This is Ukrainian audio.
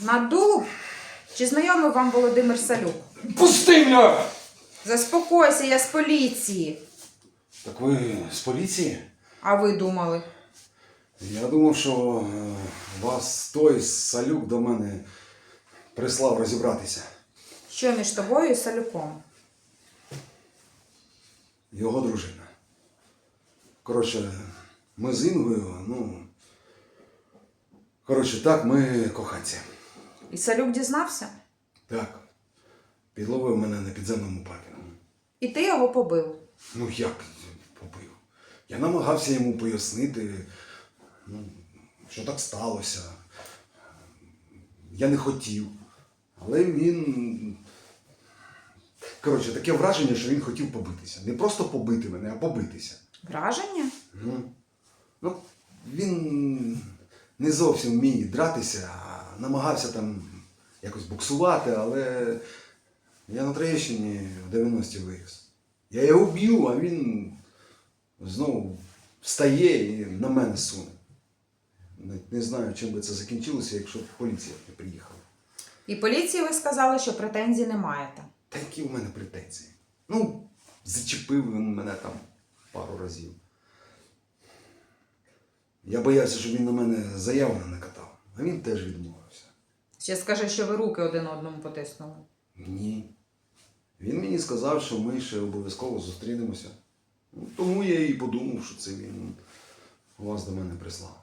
Надув? Чи знайомий вам Володимир Салюк? Пусти мене! Заспокойся, я з поліції. Так ви з поліції? А ви думали? Я думав, що е, вас той салюк до мене прислав розібратися. Що між тобою і Салюком? Його дружина. Коротше, ми з Інгою, ну. Коротше, так, ми коханці. І Салюк дізнався? Так. Підловив мене на підземному паркінгу. І ти його побив. Ну як побив? Я намагався йому пояснити, ну, що так сталося. Я не хотів. Але він. Коротше, таке враження, що він хотів побитися. Не просто побити мене, а побитися. Враження? Ну, ну він не зовсім вміє дратися, а намагався там якось буксувати, але я на Троєщині в 90-ті виріс. Я його б'ю, а він знову встає і на мене суне. Не знаю, чим би це закінчилося, якщо б поліція не приїхала. І поліції ви сказали, що претензій не маєте. Та які в мене претензії? Ну, зачепив він мене там пару разів. Я боявся, щоб він на мене заяву а він теж відмовився. Ще скаже, що ви руки один одному потиснули. Ні. Він мені сказав, що ми ще обов'язково зустрінемося. Ну, тому я і подумав, що це він вас до мене прислав.